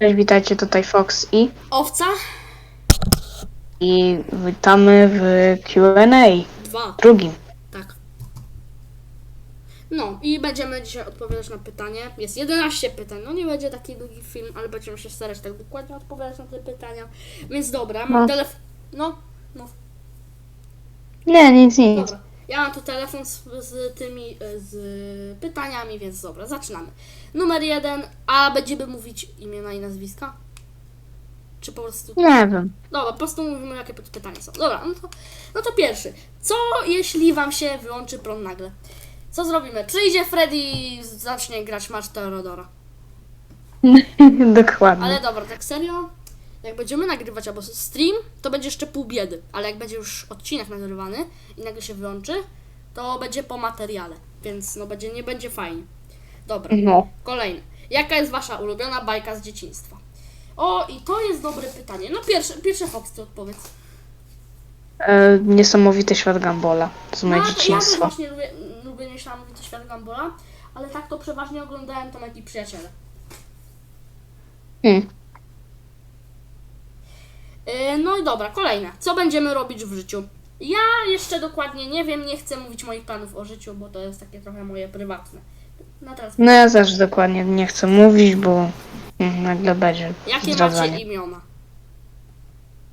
Cześć, witajcie, tutaj Fox i, Owca? i witamy w Q&A Dwa. drugim. Tak. No i będziemy dzisiaj odpowiadać na pytanie. Jest 11 pytań. No nie będzie taki długi film, ale będziemy się starać tak dokładnie odpowiadać na te pytania. Więc dobra, mam No. telefon. No, no, Nie, nic, nic. dobra. Ja mam tu telefon z, z tymi e, z pytaniami, więc dobra, zaczynamy. Numer jeden, a będziemy mówić imiona i nazwiska? Czy po prostu Nie wiem. Dobra, po prostu mówimy, jakie py- pytania są. Dobra, no to, no to pierwszy. Co jeśli wam się wyłączy prąd nagle? Co zrobimy? Przyjdzie Freddy i zacznie grać Marsz Terodora. Dokładnie. Ale dobra, tak serio? Jak będziemy nagrywać albo stream, to będzie jeszcze pół biedy. Ale jak będzie już odcinek nagrywany i nagle się wyłączy, to będzie po materiale. Więc no będzie, nie będzie fajnie. Dobra. No. Kolejny. Jaka jest wasza ulubiona bajka z dzieciństwa? O, i to jest dobre pytanie. No pierwsze, pierwsze Fox, ty odpowiedz. E, niesamowity świat Gambola. To jest moje No, to Ja też właśnie lubię, lubię niesamowity świat Gambola, ale tak to przeważnie oglądałem Tomek i Przyjaciele. Hmm. Yy, no i dobra, kolejne. Co będziemy robić w życiu? Ja jeszcze dokładnie nie wiem, nie chcę mówić moich planów o życiu, bo to jest takie trochę moje prywatne. No teraz, No ja też dokładnie nie chcę mówić, bo mm, nagle będzie jakie macie zdradzanie. imiona?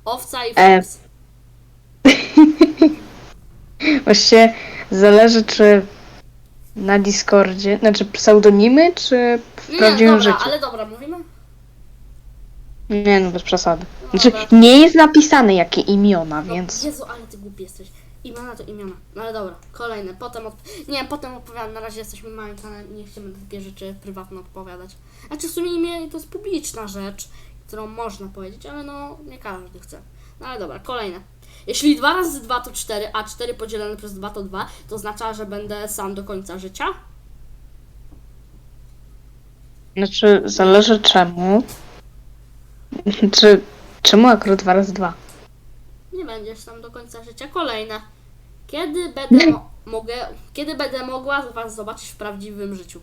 Owca i E, Fox. Właściwie zależy czy na Discordzie, znaczy pseudonimy, czy w nie, prawdziwym dobra, życiu. ale dobra, mówimy? Nie no, bez przesady. Znaczy, nie jest napisane jakie imiona, No, więc... Jezu, ale ty głupi jesteś. Imiona to imiona. No ale dobra, kolejne. Potem od... Nie, potem odpowiadam. Na razie jesteśmy małym kanałem i nie chcemy na takie rzeczy prywatne odpowiadać. Znaczy w sumie imię to jest publiczna rzecz, którą można powiedzieć, ale no nie każdy chce. No ale dobra, kolejne. Jeśli 2 razy 2 to 4, a 4 podzielone przez 2 to 2, to oznacza, że będę sam do końca życia? Znaczy, zależy czemu. Czy czemu akurat 2 razy 2? Nie będziesz tam do końca życia. Kolejne. Kiedy będę, mo- mogę, kiedy będę mogła Was zobaczyć w prawdziwym życiu?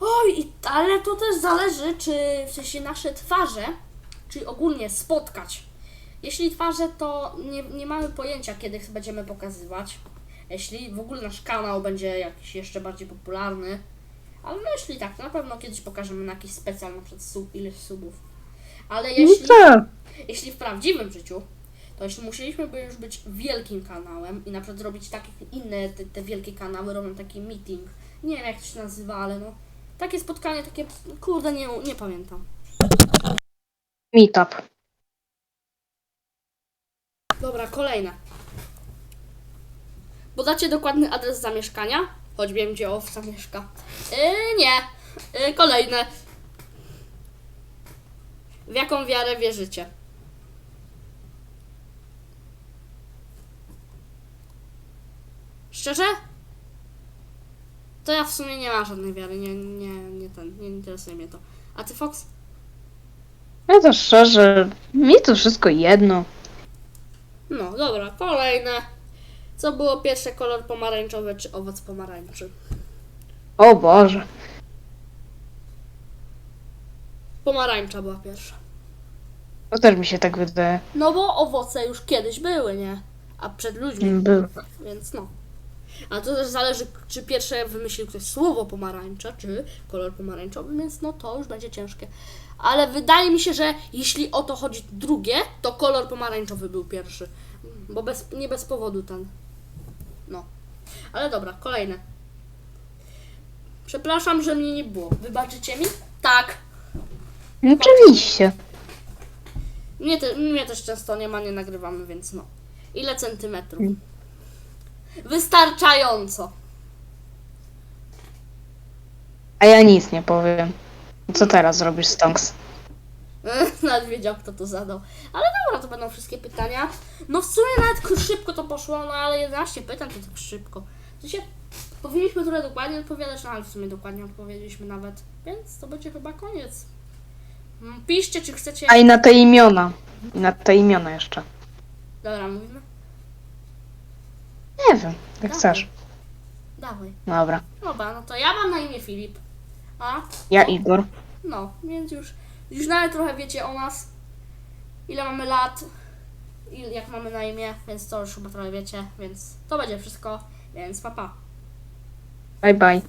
Oj, i- ale to też zależy, czy w sensie nasze twarze, czyli ogólnie spotkać. Jeśli twarze, to nie, nie mamy pojęcia, kiedy będziemy pokazywać. Jeśli w ogóle nasz kanał będzie jakiś jeszcze bardziej popularny. Ale no jeśli tak, to na pewno kiedyś pokażemy na jakiś specjal, na przykład sub, ileś subów. Ale jeśli tak. jeśli w prawdziwym życiu, to jeśli musieliśmy by już być wielkim kanałem i na przykład zrobić takie inne te, te wielkie kanały, robią taki meeting, nie wiem jak to się nazywa, ale no takie spotkanie, takie, kurde, nie, nie pamiętam. Meetup. Dobra, kolejne. Podacie dokładny adres zamieszkania, choć wiem gdzie owca mieszka. Yy, nie. Yy, kolejne. W jaką wiarę wierzycie? Szczerze? To ja w sumie nie mam żadnej wiary, nie, nie, nie ten, nie interesuje mnie to. A ty Fox? Ja to szczerze, mi to wszystko jedno. No, dobra, kolejne. Co było pierwsze, kolor pomarańczowy czy owoc pomarańczy? O Boże. Pomarańcza była pierwsza. To też mi się tak wydaje. No bo owoce już kiedyś były, nie? A przed ludźmi, Był. więc no. A to też zależy, czy pierwsze wymyślił ktoś słowo pomarańcza, czy kolor pomarańczowy, więc no to już będzie ciężkie. Ale wydaje mi się, że jeśli o to chodzi drugie, to kolor pomarańczowy był pierwszy. Bo bez, nie bez powodu ten. No. Ale dobra, kolejne. Przepraszam, że mnie nie było. Wybaczycie mi? Tak. Oczywiście. Mnie, te, mnie też często nie ma, nie nagrywamy, więc no. Ile centymetrów? Wystarczająco. A ja nic nie powiem. Co teraz zrobisz, Stonks? Nawet wiedział, kto to zadał. Ale dobra, to będą wszystkie pytania. No w sumie nawet szybko to poszło, no ale 11 pytań to tak szybko. W sensie, powinniśmy trochę dokładnie odpowiadać, no ale w sumie dokładnie odpowiedzieliśmy nawet. Więc to będzie chyba koniec. Mm, Piszcie, czy chcecie... A i na te imiona. I na te imiona jeszcze. Dobra, mówimy? Nie wiem, jak chcesz. Dawaj. Dobra. Dobra, no to ja mam na imię Filip. A? Ja Igor. No, więc już Już nawet trochę wiecie o nas. Ile mamy lat, il, jak mamy na imię, więc to już chyba trochę wiecie, więc to będzie wszystko, więc papa. Pa. Bye bye.